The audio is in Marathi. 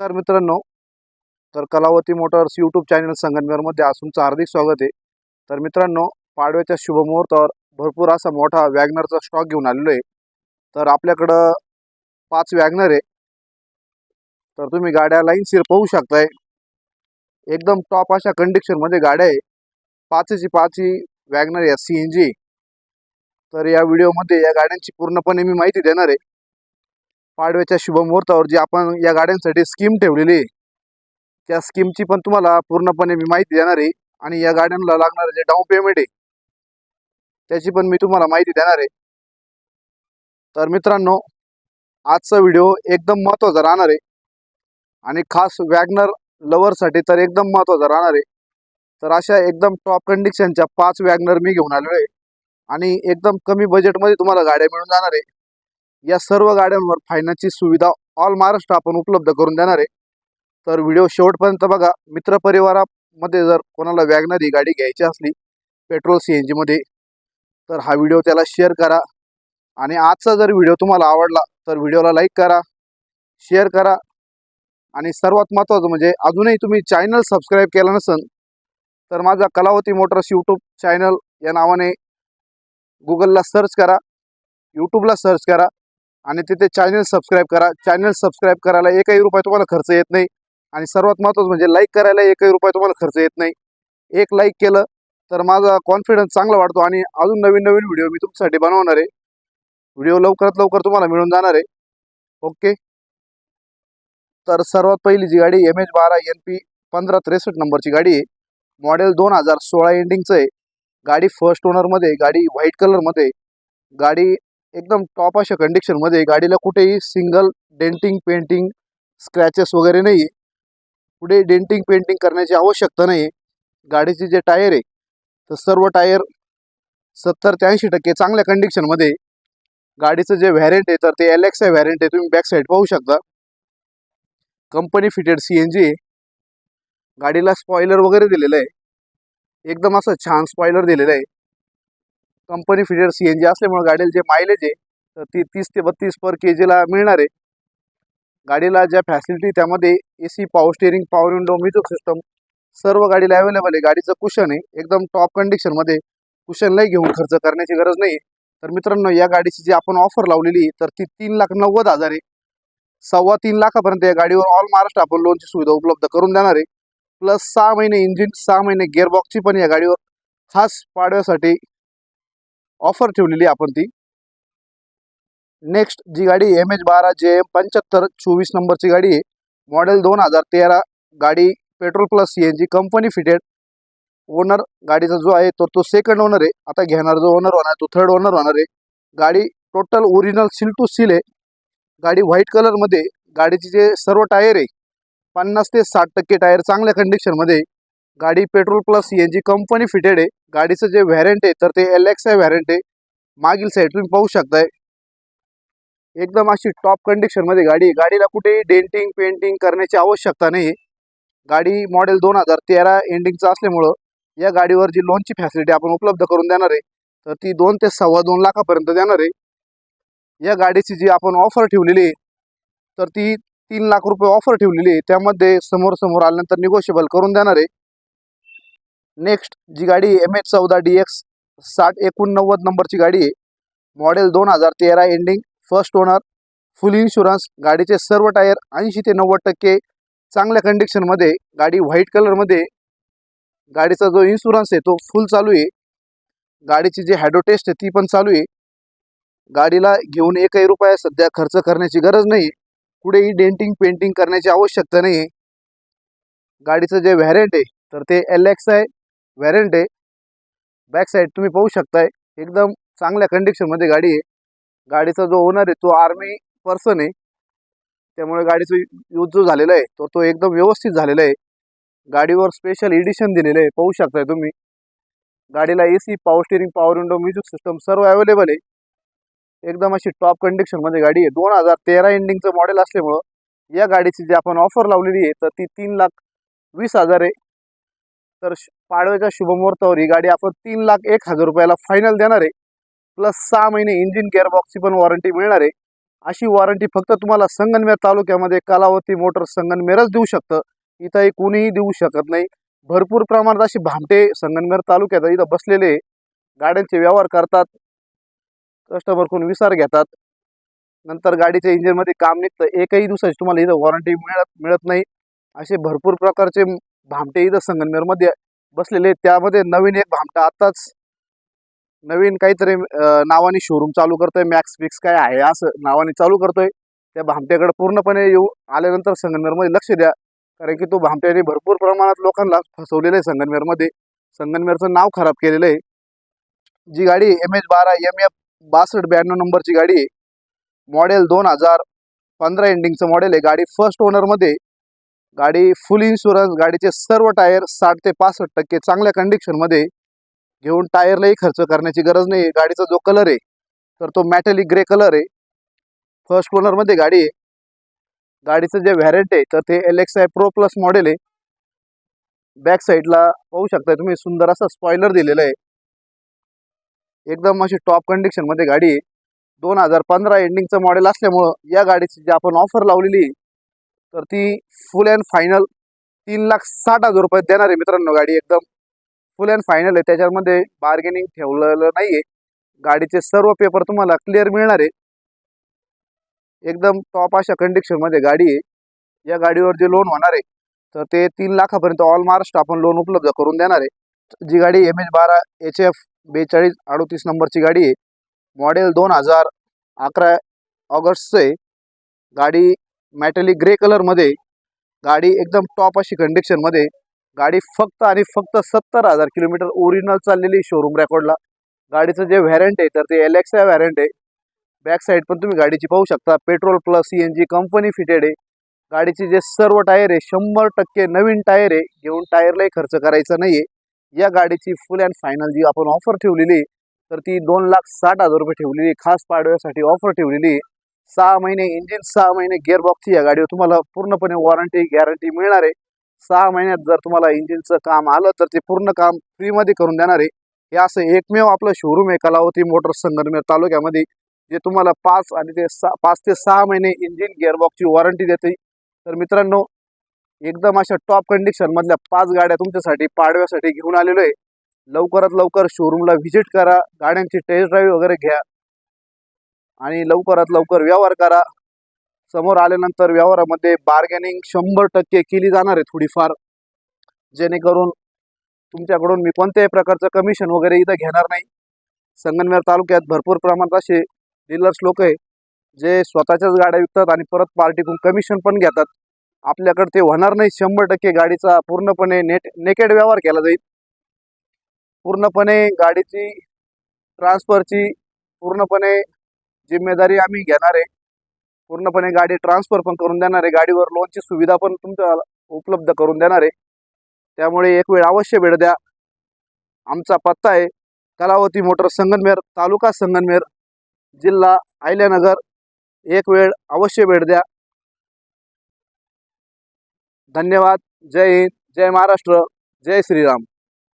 नमस्कार मित्रांनो. तर कलावती मोटर्स यूट्यूब चॅनल संगमनेरमध्ये असूनचं हार्दिक स्वागत आहे. तर मित्रांनो पाडव्याच्या शुभमुहूर्तावर भरपूर असा मोठा वॅगनरचा स्टॉक घेऊन आलेलो आहे. तर आपल्याकडं पाच वॅगनर आहे. तर तुम्ही गाड्या लाईनशीर पाहू शकताय. एकदम टॉप अशा कंडिशनमध्ये गाड्या आहे. पाचची पाचही वॅगनर या सी एन जी तर या व्हिडिओमध्ये या गाड्यांची पूर्णपणे मी माहिती देणार आहे. पाडव्याच्या शुभमुहूर्तावर जी आपण या गाड्यांसाठी स्कीम ठेवलेली आहे त्या स्कीमची पण तुम्हाला पूर्णपणे मी माहिती देणार आहे. आणि या गाड्यांना लागणारं जे डाऊन पेमेंट आहे त्याची पण मी तुम्हाला माहिती देणार आहे. तर मित्रांनो आजचा व्हिडिओ एकदम महत्त्वाचा राहणार आहे. आणि खास वॅगनर लवरसाठी तर एकदम महत्त्वाचा राहणार आहे. तर अशा एकदम टॉप कंडिशनच्या पाच वॅगनर मी घेऊन आलेलो आहे आणि एकदम कमी बजेटमध्ये तुम्हाला गाड्या मिळून जाणार आहे. या सर्व गाड्यांवर फायनान्सची सुविधा ऑल महाराष्ट्र आपण उपलब्ध करून देणार आहे. तर व्हिडिओ शेवटपर्यंत बघा. मित्रपरिवारामध्ये जर कोणाला वॅगनर ही गाडी घ्यायची असली पेट्रोल सी एन जीमध्ये तर हा व्हिडिओ त्याला शेअर करा. आणि आजचा जर व्हिडिओ तुम्हाला आवडला तर व्हिडिओला लाईक करा शेअर करा. आणि सर्वात महत्त्वाचं म्हणजे अजूनही तुम्ही चॅनल सबस्क्राईब केला नसेल तर माझा कलावती मोटर्स यूट्यूब चॅनल या नावाने गुगलला सर्च करा यूट्यूबला सर्च करा. आणि तिथे चॅनल सबस्क्राईब करा. चॅनल सबस्क्राईब करायला एकही रुपये तुम्हाला खर्च येत नाही. आणि सर्वात महत्त्वाचं म्हणजे लाईक करायला एकही रुपये तुम्हाला खर्च येत नाही. एक लाईक केलं तर माझा कॉन्फिडन्स चांगला वाढतो आणि अजून नवीन नवीन व्हिडिओ मी तुमच्यासाठी बनवणार आहे. व्हिडिओ लवकरात लवकर तुम्हाला मिळून जाणार आहे. ओके तर सर्वात पहिली जी गाडी एम एच बारा एन पी पंधरा त्रेसष्ट नंबरची गाडी आहे. मॉडेल दोन हजार सोळा एंडिंगचं आहे. गाडी फर्स्ट ओनरमध्ये गाडी व्हाईट कलरमध्ये गाडी एकदम टॉप अशा कंडिशनमध्ये गाडीला कुठेही सिंगल डेंटिंग पेंटिंग स्क्रॅचेस वगैरे नाही आहे पुढे डेंटिंग पेंटिंग करण्याची आवश्यकता नाही आहे गाडीचे जे टायर आहे तर सर्व टायर सत्तर ते ऐंशी टक्के चांगल्या कंडिशनमध्ये गाडीचं जे व्हॅरियंट आहे तर ते एल एक्स आय व्हॅरियंट आहे तुम्ही बॅक साईड पाहू शकता. Company fitted C N G आहे. गाडीला स्पॉयलर वगैरे दिलेलं आहे. एकदम असं छान स्पॉयलर दिलेलं आहे. Company fitted C N G असल्यामुळे गाडीला जे मायलेज आहे तर ती तीस ते बत्तीस पर के जीला मिळणार आहे. गाडीला ज्या फॅसिलिटी त्यामध्ये A C power steering power window music system सर्व गाडीला अवेलेबल आहे. गाडीचं कुशन आहे. एकदम टॉप कंडिशनमध्ये कुशनलाही घेऊन खर्च करण्याची गरज नाही तर मित्रांनो या गाडीची जी आपण ऑफर लावलेली तर ती तीन लाख नव्वद हजार आहे. सव्वा तीन लाखापर्यंत या गाडीवर ऑल महाराष्ट्र आपण लोनची सुविधा उपलब्ध करून देणार आहे. प्लस सहा महिने इंजिन सहा महिने गेअरबॉक्सची पण या गाडीवर खास पाडव्यासाठी ऑफर ठेवलेली आहे आपण ती. नेक्स्ट जी गाडी एम एच बारा जे एम पंच्याहत्तर चोवीस नंबरची गाडी आहे. मॉडेल दोन हजार तेरा गाडी petrol plus C N G company fitted owner गाडीचा जो आहे तो तो सेकंड ओनर आहे. आता घेणार जो ओनर होणार तो थर्ड ओनर होणार आहे. गाडी total original seal to seal आहे. गाडी व्हाईट कलरमध्ये गाडीचे जे सर्व टायर आहे पन्नास ते साठ टक्के टायर चांगल्या कंडिशनमध्ये आहे. गाडी petrol plus C N G company fitted आहे. गाडीचं जे व्हॅरंट आहे तर ते एल एक्स आय व्हॅरियंट आहे. मागील साईड तुम्ही पाहू शकताय. एकदम अशी टॉप कंडिशनमध्ये गाडी आहे. गाडीला कुठेही डेंटिंग पेंटिंग करण्याची आवश्यकता नाही गाडी मॉडेल दोन हजार तेरा एंडिंगचं असल्यामुळं या गाडीवर जी लोनची फॅसिलिटी आपण उपलब्ध करून देणार आहे तर ती दोन ते सव्वा दोन लाखापर्यंत देणार आहे. या गाडीची जी आपण ऑफर ठेवलेली आहे तर ती तीन लाख रुपये ऑफर ठेवलेली आहे. त्यामध्ये समोर समोर आल्यानंतर निगोशिएबल करून देणार आहे. नेक्स्ट जी गाडी एम एच चौदा डी एक्स साठ एकोणनव्वद नंबरची गाडी आहे. मॉडेल दोन हजार तेरा ending first owner full insurance गाडीचे सर्व टायर ऐंशी ते नव्वद टक्के चांगल्या कंडिशनमध्ये गाडी व्हाईट कलरमध्ये गाडीचा जो इन्शुरन्स आहे तो फुल चालू आहे. गाडीची जी हॅडो टेस्ट आहे ती पण चालू आहे. गाडीला घेऊन एकही रुपया सध्या खर्च करण्याची गरज नाही कुठेही डेंटिंग पेंटिंग करण्याची आवश्यकता नाही गाडीचं जे व्हॅरेंट आहे तर ते एल एक्स आहे. व्हॅरियंट आहे. बॅक साईड तुम्ही पाहू शकताय. एकदम चांगल्या कंडिशनमध्ये गाडी आहे. गाडीचा जो ओनर आहे तो आर्मी पर्सन आहे. त्यामुळे गाडीचा यूज जो झालेला आहे तो तो एकदम व्यवस्थित झालेला आहे. गाडीवर स्पेशल एडिशन दिलेलं आहे. पाहू शकताय तुम्ही. गाडीला A C power steering power window music system सर्व अवेलेबल आहे. एकदम अशी टॉप कंडिशनमध्ये गाडी आहे. दोन हजार तेरा एंडिंगचं मॉडेल असल्यामुळं या गाडीची जी आपण ऑफर लावलेली आहे तर ती तीन लाख वीस हजार आहे. तर श- पाडव्याच्या शुभमुहूर्तावर ही गाडी आपण तीन लाख एक हजार रुपयाला फायनल देणार आहे. प्लस सहा महिने इंजिन गेअरबॉक्सची पण वॉरंटी मिळणार आहे. अशी वॉरंटी फक्त तुम्हाला संगनमेर तालुक्यामध्ये कलावती मोटर संगनमेरच देऊ शकतं. इथंही कुणीही देऊ शकत नाही. भरपूर प्रमाणात अशी भामटे संगनमेर तालुक्यात इथं बसलेले गाड्यांचे व्यवहार करतात. कस्टमरकडून विसार घेतात. नंतर गाडीच्या इंजिनमध्ये काम निघतं. एकही दिवसाची तुम्हाला इथं वॉरंटी मिळत मिळत नाही. असे भरपूर प्रकारचे भामटे इथं संगनमेरमध्ये बसलेले त्यामध्ये नवीन एक भामटा आत्ताच नवीन काहीतरी नावाने शोरूम चालू करतोय. मॅक्स फिक्स काय आहे असं नावाने चालू करतोय. त्या भामट्याकडे पूर्णपणे येऊ आल्यानंतर संगनमेरमध्ये लक्ष द्या. कारण की तो भामट्याने भरपूर प्रमाणात लोकांना फसवलेला आहे संगनमेरमध्ये. संगनमेरचं नाव खराब केलेलं आहे. जी गाडी एम एच बारा एम एफ बासष्ट ब्याण्णव नंबरची गाडी आहे. मॉडेल दोन हजार पंधरा एंडिंगचं मॉडेल आहे. गाडी फर्स्ट ओनरमध्ये गाडी फुल इन्शुरन्स गाडीचे सर्व टायर साठ ते पासष्ट टक्के चांगल्या कंडिशनमध्ये घेऊन टायरलाही खर्च करण्याची गरज नाही. गाडीचा जो कलर आहे तर तो मॅटेलिक ग्रे कलर आहे. फर्स्ट ओनरमध्ये गाडी आहे. गाडीचं जे व्हॅरेंट आहे तर ते L X I pro plus model आहे. बॅक साईडला पाहू शकता तुम्ही सुंदर असा स्पॉयलर दिलेला आहे. एकदम अशी टॉप कंडिशनमध्ये गाडी आहे. दोन हजार पंधरा एंडिंगचं मॉडेल असल्यामुळं या गाडीची जी आपण ऑफर लावलेली आहे तर ती फुल अँड फायनल तीन लाख साठ हजार रुपये देणार आहे मित्रांनो गाडी एकदम फुल अँड फायनल आहे. त्याच्यामध्ये बार्गेनिंग ठेवलेलं नाही आहे गाडीचे सर्व पेपर तुम्हाला क्लिअर मिळणार आहे. एकदम टॉप अशा कंडिशनमध्ये गाडी आहे. या गाडीवर जे लोन होणार आहे तर ते तीन लाखापर्यंत ऑल महाराष्ट्र आपण लोन उपलब्ध करून देणार आहे. जी गाडी एम एच बारा एच एफ बेचाळीस अडोतीस नंबरची गाडी आहे. मॉडेल दोन हजार अकरा ऑगस्टचं आहे. गाडी मॅटेलिक ग्रे कलरमध्ये गाडी एकदम टॉप अशी कंडिशनमध्ये गाडी फक्त आणि फक्त सत्तर हजार किलोमीटर ओरिजिनल चाललेली शोरूम रेकॉर्डला गाडीचं जे व्हॅरंट आहे तर ते एल एक्स आहे. बॅक साईड पण तुम्ही गाडीची पाहू शकता. Petrol plus C N G company fitted आहे. गाडीचे जे सर्व टायर आहे शंभर टक्के नवीन टायर आहे. घेऊन टायरलाही खर्च करायचा नाही आहे या गाडीची फुल अँड फायनल जी आपण ऑफर ठेवलेली तर ती दोन लाख साठ हजार रुपये ठेवलेली आहे. खास पाडव्यासाठी ऑफर ठेवलेली आहे. सहा महिने इंजिन सहा महिने गिअरबॉक्सची या गाडीवर तुम्हाला पूर्णपणे वॉरंटी गॅरंटी मिळणार आहे. सहा महिन्यात जर तुम्हाला इंजिनचं काम आलं तर ते पूर्ण काम फ्रीमध्ये करून देणार आहे. हे असं एकमेव आपलं शोरूम आहे कलावती मोटर संगमनेर तालुक्यामध्ये जे तुम्हाला पाच आणि ते सहा पाच ते सहा महिने इंजिन गिअरबॉक्सची वॉरंटी देते. तर मित्रांनो एकदम अशा टॉप कंडिशन मधल्या पाच गाड्या तुमच्यासाठी पाडव्यासाठी घेऊन आलेलो आहे. लवकरात लवकर शोरूमला व्हिजिट करा. गाड्यांची टेस्ट ड्राईव्ह वगैरे घ्या. आणि लवकरात लवकर व्यवहार करा. समोर आल्यानंतर व्यवहारामध्ये बार्गेनिंग शंभर टक्के केली जाणार आहे थोडीफार. जेणेकरून तुमच्याकडून मी कोणत्याही प्रकारचं कमिशन वगैरे इथं घेणार नाही. संगनमेर तालुक्यात भरपूर प्रमाणात असे डीलर्स लोक आहे जे स्वतःच्याच गाड्या विकतात आणि परत पार्टीकडून कमिशन पण घेतात. आपल्याकडे ते होणार नाही. शंभर टक्के गाडीचा पूर्णपणे नेट नेकेड व्यवहार केला जाईल. पूर्णपणे गाडीची ट्रान्सफरची पूर्णपणे जिम्मेदारी आम्ही घेणार आहे. पूर्णपणे गाडी ट्रान्सफर पण करून देणार आहे. गाडीवर लोनची सुविधा पण तुमच्या उपलब्ध करून देणार आहे. त्यामुळे एक वेळ अवश्य भेट द्या. आमचा पत्ता आहे कलावती मोटर संगनमेर तालुका संगनमेर जिल्हा आयल्यानगर एक वेळ अवश्य भेट द्या. धन्यवाद. जय हिंद. जय महाराष्ट्र. जय श्रीराम.